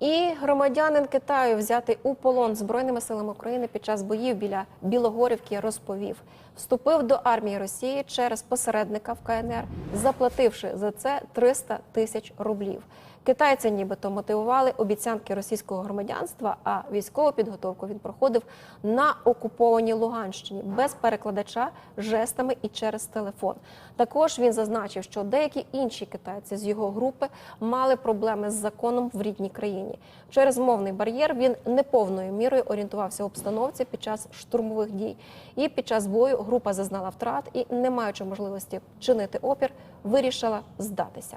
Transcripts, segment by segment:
І громадянин Китаю, взятий у полон збройними силами України під час боїв біля Білогорівки, розповів, вступив до армії Росії через посередника в КНР, заплативши за це 300 тисяч рублів. Китайця нібито мотивували обіцянки російського громадянства, а військову підготовку він проходив на окупованій Луганщині без перекладача жестами і через телефон. Також він зазначив, що деякі інші китайці з його групи мали проблеми з законом в рідній країні. Через мовний бар'єр він неповною мірою орієнтувався в обстановці під час штурмових дій. І під час бою група зазнала втрат і, не маючи можливості чинити опір, вирішила здатися.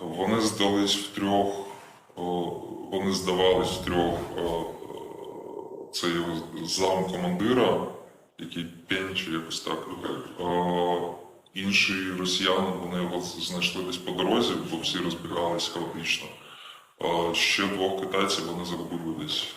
Вони здались в трьох. Вони здавались в трьох. Це його зам командира, який Пень чи якось так. Інші росіяни вони його знайшли десь по дорозі, бо всі розбігалися хаотично. Ще двох китайців вони загубили десь